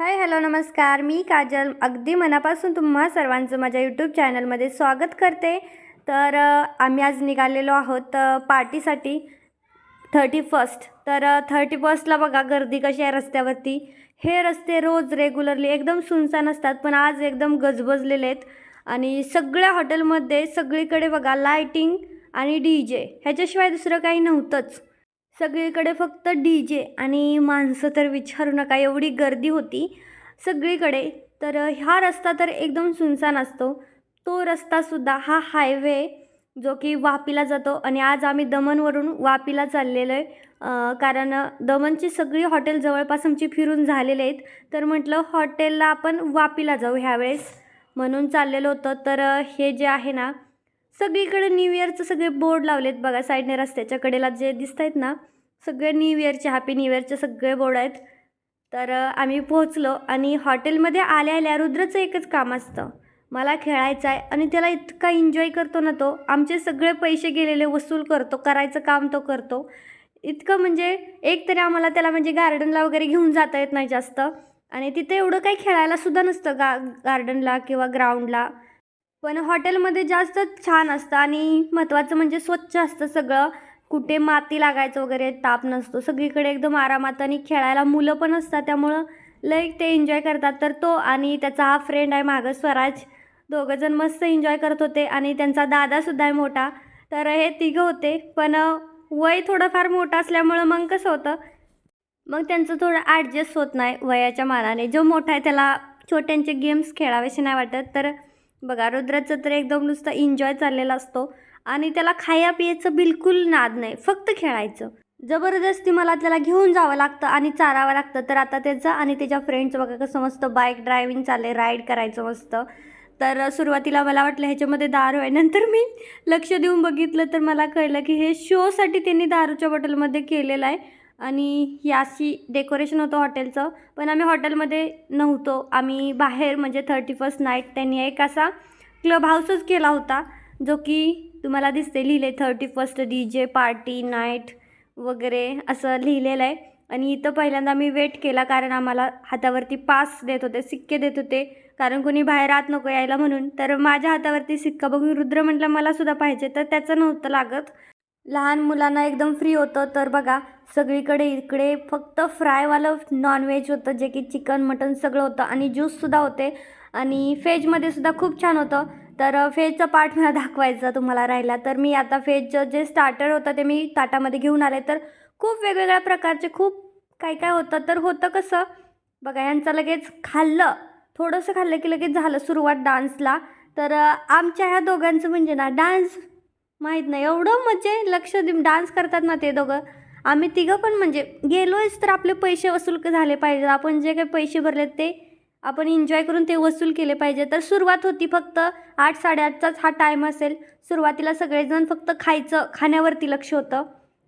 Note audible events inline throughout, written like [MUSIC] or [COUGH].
Hi hello नमस्कार. मी काजल. अगदी मनापासून तुम्हा सर्वांचं माझ्या यूट्यूब चॅनलमध्ये स्वागत करते. तर आम्ही आज निघालेलो आहोत पार्टीसाठी थर्टी फर्स्ट तर थर्टी फर्स्टला बघा गर्दी कशी आहे रस्त्यावरती. हे रस्ते रोज रेग्युलरली एकदम सुनसान असतात पण आज एकदम गजबजलेले आहेत. आणि सगळ्या हॉटेलमध्ये सगळीकडे बघा लायटिंग आणि डी जे ह्याच्याशिवाय दुसरं काही नव्हतंच. सगळीकडे फक्त डी जे आणि माणसं तर विचारू नका एवढी गर्दी होती सगळीकडे. तर हा रस्ता तर एकदम सुनसान असतो. तो रस्तासुद्धा हा हायवे जो की वापीला जातो आणि आज आम्ही दमनवरून वापीला चाललेलो आहे. कारण दमनची सगळी हॉटेल जवळपास आमची फिरून झालेले आहेत. तर म्हटलं हॉटेलला आपण वापीला जाऊ ह्यावेळेस. म्हणून चाललेलो होतं. तर हे जे आहे ना सगळीकडे न्यू इयरचं सगळे बोर्ड लावलेत बघा साईडने रस्त्याच्या कडेला जे दिसत आहेत ना सगळे न्यू इयरचे हॅपी न्यू इयरचे सगळे बोर्ड आहेत. तर आम्ही पोहोचलो आणि हॉटेलमध्ये आल्या आल्या रुद्रचं एकच काम असतं. मला खेळायचं आहे आणि त्याला इतका एन्जॉय करतो ना तो आमचे सगळे पैसे गेलेले वसूल करतो करायचं काम तो करतो. इतकं म्हणजे एक तरी आम्हाला त्याला म्हणजे गार्डनला वगैरे घेऊन जाता येत नाही जास्त. आणि तिथे एवढं काही खेळायला सुद्धा नसतं गा गार्डनला किंवा ग्राउंडला पण हॉटेलमध्ये जास्त छान असतं आणि महत्त्वाचं म्हणजे स्वच्छ असतं सगळं. कुठे माती लागायचं वगैरे ताप नसतो. सगळीकडे एकदम आरामात आणि खेळायला मुलं पण असतात त्यामुळं लई ते एन्जॉय करतात. तर तो आणि त्याचा हा फ्रेंड आहे मागं स्वराज. दोघंजण मस्त एन्जॉय करत होते आणि त्यांचा दादासुद्धा आहे मोठा. तर हे तिघं होते पण वय थोडंफार मोठं असल्यामुळं मग कसं होतं? मग त्यांचं थोडं ॲडजस्ट होत नाही वयाच्या मानाने. जो मोठा आहे त्याला छोट्यांचे गेम्स खेळावेसे नाही वाटत. तर बघा रुद्राचं तर एकदम नुसतं एन्जॉय चाललेला असतो आणि त्याला खाया पियाचं बिलकुल नाद नाही फक्त खेळायचं. जबरदस्ती मला त्याला घेऊन जावं लागतं आणि चारावं लागतं. तर आता त्याचं आणि त्याच्या फ्रेंड्स बघा कसं मस्त बाईक ड्रायव्हिंग चालले राईड करायचं मस्त. तर सुरुवातीला मला वाटलं ह्याच्यामध्ये दारू आहे. नंतर मी लक्ष देऊन बघितलं तर मला कळलं की हे शोसाठी त्यांनी दारूच्या बॉटलमध्ये केलेलं आहे. आणि ही अशी डेकोरेशन होतं हॉटेलचं पण आम्ही हॉटेलमध्ये नव्हतो. आम्ही बाहेर म्हणजे थर्टी फर्स्ट नाईट त्यांनी एक असा क्लब हाऊसच केला होता जो की तुम्हाला दिसते लिहिले thirty first D J party night वगैरे असं लिहिलेलं आहे. आणि इथं पहिल्यांदा आम्ही वेट केला कारण आम्हाला हातावरती पास देत होते सिक्के देत होते. कारण कोणी बाहेर आत नको यायला म्हणून. तर माझ्या हातावरती सिक्का बघून रुद्र म्हटलं मला सुद्धा पाहिजे. तर त्याचं नव्हतं लागत. लहान मुलांना एकदम फ्री होतं. तर बघा सगळीकडे इकडे फक्त फ्रायवालं नॉनव्हेज होतं जे की चिकन मटन सगळं होतं. आणि ज्यूससुद्धा होते. आणि फेजमध्ये सुद्धा खूप छान होतं. तर फेजचा पार्ट मला [LAUGHS] दाखवायचा तुम्हाला राहिला. तर मी आता फेजचं जे स्टार्टर होतं ते मी ताटामध्ये घेऊन आले. तर खूप वेगवेगळ्या प्रकारचे खूप काय काय होतं. तर होतं कसं बघा यांचं लगेच खाल्लं. थोडंसं खाल्लं की लगेच झालं सुरुवात डान्सला तर आमच्या ह्या दोघांचं म्हणजे ना डान्स माहीत नाही. एवढं म्हणजे लक्ष देऊन डान्स करतात ना ते दोघं. आम्ही तिघं पण म्हणजे गेलोयच तर आपले पैसे वसूल झाले पाहिजे आपण जे काही पैसे भरलेत ते आपण एन्जॉय करून ते वसूल केले पाहिजे. तर सुरुवात होती फक्त आठ साडेआठचाच हा टाईम असेल. सुरुवातीला सगळेजण फक्त खायचं खाण्यावरती लक्ष होतं.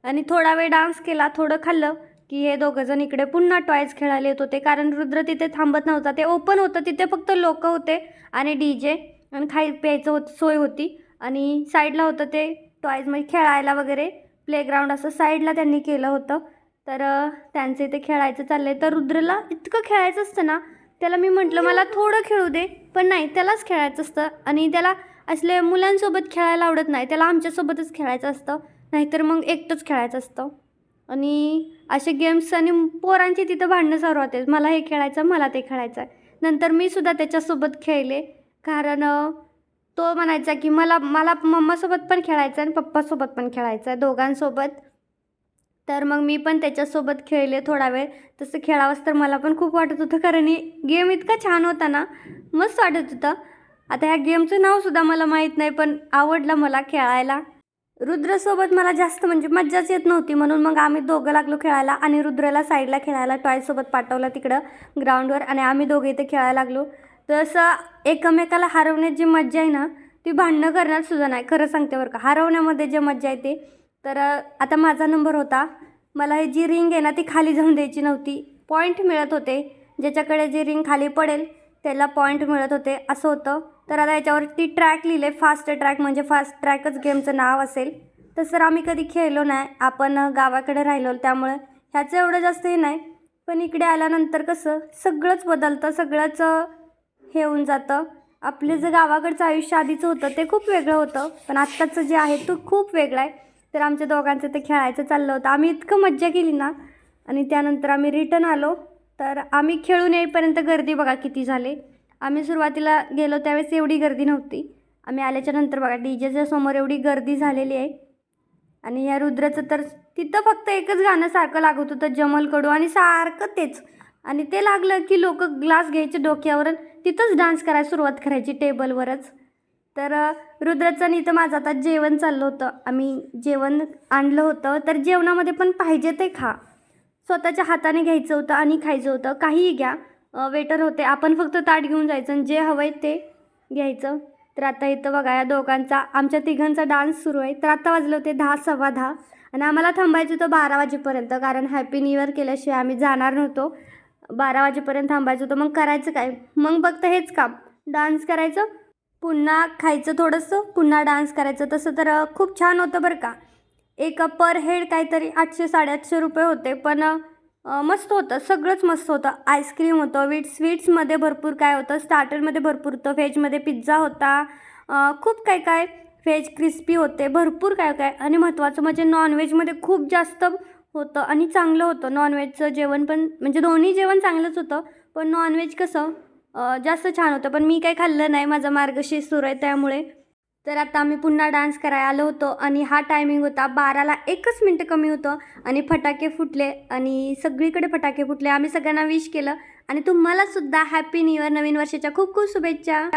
आणि थोडा वेळ डान्स केला थोडं खाल्लं की हे दोघंजण इकडे पुन्हा टॉयज खेळायला येत होते. कारण रुद्र तिथे थांबत नव्हता. ते ओपन होतं. तिथे फक्त लोक होते आणि डी जे आणि खाय प्यायचं होत सोय होती. आणि साईडला होतं ते टॉयज म्हणजे खेळायला वगैरे. प्लेग्राऊंड असं साईडला त्यांनी केलं होतं. तर त्यांचं त्यांचे इथे खेळायचं चाललं आहे तर रुद्रला इतकं खेळायचं असतं ना त्याला मी म्हटलं मला थोडं खेळू दे पण नाही त्यालाच खेळायचं असतं. आणि त्याला असले मुलांसोबत खेळायला आवडत नाही त्याला आमच्यासोबतच खेळायचं असतं. नाहीतर मग एकटंच खेळायचं असतं. आणि असे गेम्स आणि पोरांची तिथं भांडणं चालू होते मला हे खेळायचं मला ते खेळायचं. आहे नंतर मी सुद्धा त्याच्यासोबत खेळले. कारण तो म्हणायचा की मला मला मम्मासोबत पण खेळायचं आहे आणि पप्पासोबत पण खेळायचं आहे दोघांसोबत. तर मग मी पण त्याच्यासोबत खेळले थोडा वेळ. तसं खेळावंच तर मला पण खूप वाटत होतं कारण हे गेम इतका छान होता ना मस्त वाटत होतं. आता ह्या गेमचं नावसुद्धा मला माहीत नाही पण आवडलं मला खेळायला. रुद्रसोबत मला जास्त म्हणजे मज्जाच येत नव्हती म्हणून मग आम्ही दोघं लागलो खेळायला आणि रुद्रला साईडला खेळायला टॉयसोबत पाठवलं तिकडं ग्राउंडवर आणि आम्ही दोघे इथे खेळायला लागलो. तसं एकमेकाला हरवण्यात जी मज्जा आहे ना ती भांडणं करण्यात सुद्धा नाही. खरं सांगते बरं का. हरवण्यामध्ये जे मज्जा येते तर आता माझा नंबर होता. मला ही जी रिंग आहे ना ती खाली जाऊन द्यायची नव्हती. पॉईंट मिळत होते. ज्याच्याकडे जी रिंग खाली पडेल त्याला पॉईंट मिळत होते. असं होतं. तर आता याच्यावरती ट्रॅक लिहिले फास्ट ट्रॅक म्हणजे फास्ट ट्रॅकच गेमचं नाव असेल. तर सर आम्ही कधी खेळलो नाही. आपण गावाकडे राहिलो. त्यामुळे ह्याचं एवढं जास्त हे नाही. पण इकडे आल्यानंतर कसं सगळंच बदलतं. सगळंच हे होऊन जातं. आपलं जे गावाकडचं आयुष्य आधीचं होतं ते खूप वेगळं होतं. पण आत्ताचं जे आहे तो खूप वेगळं आहे. तर आमच्या दोघांचं ते खेळायचं चाललं होतं. आम्ही इतकं मज्जा केली ना. आणि त्यानंतर आम्ही रिटर्न आलो. तर आम्ही खेळून येईपर्यंत गर्दी बघा किती झाली. आम्ही सुरुवातीला गेलो त्यावेळेस एवढी गर्दी नव्हती. आम्ही आल्याच्यानंतर बघा डी जेच्या समोर एवढी गर्दी झालेली आहे. आणि या रुद्राचं तर तिथं फक्त एकच गाणं सारखं लागत होतं जमल कडू आणि सारखं तेच. आणि ते लागलं की लोक ग्लास घ्यायचे डोक्यावर तिथंच डान्स करायला सुरुवात करायची टेबलवरच तर रुद्रचं आणि इथं माझं आता जेवण चाललं होतं. आम्ही जेवण आणलं होतं. तर जेवणामध्ये पण पाहिजे ते खा. स्वतःच्या हाताने घ्यायचं होतं आणि खायचं होतं. काहीही घ्या. वेटर होते. आपण फक्त ताट घेऊन जायचं आणि जे हवं आहे ते घ्यायचं. तर आता इथं बघा या दोघांचा आमच्या तिघांचा डान्स सुरू आहे. तर आता वाजले होते दहा सव्वा दहा. आणि आम्हाला थांबायचं होतं बारा वाजेपर्यंत. कारण हॅपी न्यू इयर केल्याशिवाय आम्ही जाणार नव्हतो. बारा वाजेपर्यंत थांबायचं होतं. मग करायचं काय? मग फक्त हेच काम. डान्स करायचं. पुन्हा खायचं थोडंसं. पुन्हा डान्स करायचं. तसं तर खूप छान होतं बरं का. एक पर हेड काहीतरी आठशे साडेआठशे रुपये होते. पण मस्त होतं. सगळंच मस्त होतं. आईस्क्रीम होतं. वीट स्वीट्समध्ये भरपूर काय होतं? स्टार्टरमध्ये भरपूर होतं. व्हेजमध्ये पिझ्झा होता. खूप काय काय. व्हेज क्रिस्पी होते. भरपूर काय काय. आणि महत्त्वाचं म्हणजे नॉनव्हेजमध्ये खूप जास्त होतं आणि चांगलं होतं. नॉनव्हेजचं जेवण पण म्हणजे दोन्ही जेवण चांगलंच होतं पण नॉनव्हेज कसं जास्त छान होतं. पण मी काही खाल्लं नाही माझा मार्गशीर्ष सुरू आहे त्यामुळे. तर आता आम्ही पुन्हा डान्स करायला आलो होतो आणि हा टायमिंग होता बाराला एकच मिनटं कमी होतं आणि फटाके फुटले आणि सगळीकडे फटाके फुटले. आम्ही सगळ्यांना विश केलं आणि तुम्हालासुद्धा हॅपी न्यू इयर नवीन वर्षाच्या खूप खूप शुभेच्छा.